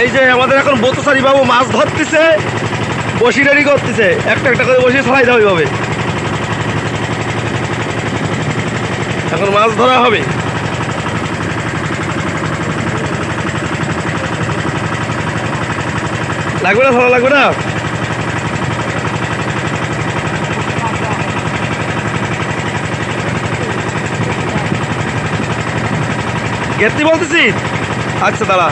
এই যে আমাদের এখন বতুসারি বাবু মাছ ধরতেছে, বসি রেডি করতেছে। একটা একটা করে বসি ছড়াই দেওয়া হবে এখন মাছ ধরা হবে। লাগবে না ছড়া লাগবে না? গেতি বলতেছি? আচ্ছা দাঁড়া।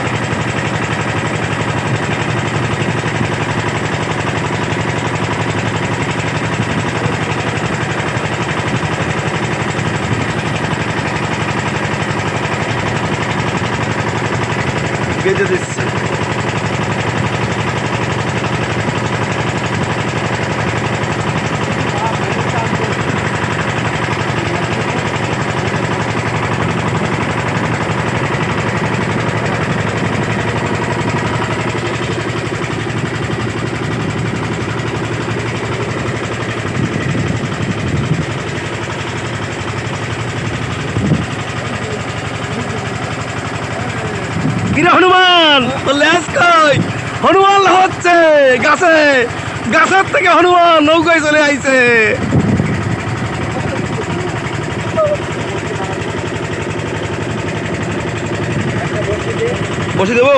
Grande exercício. কিরে হনুমান? লেজ কই? হনুমান হচ্ছে, গাছে, গাছের থেকে হনুমান নৌকায় চলে আইছে। বসে দেবো?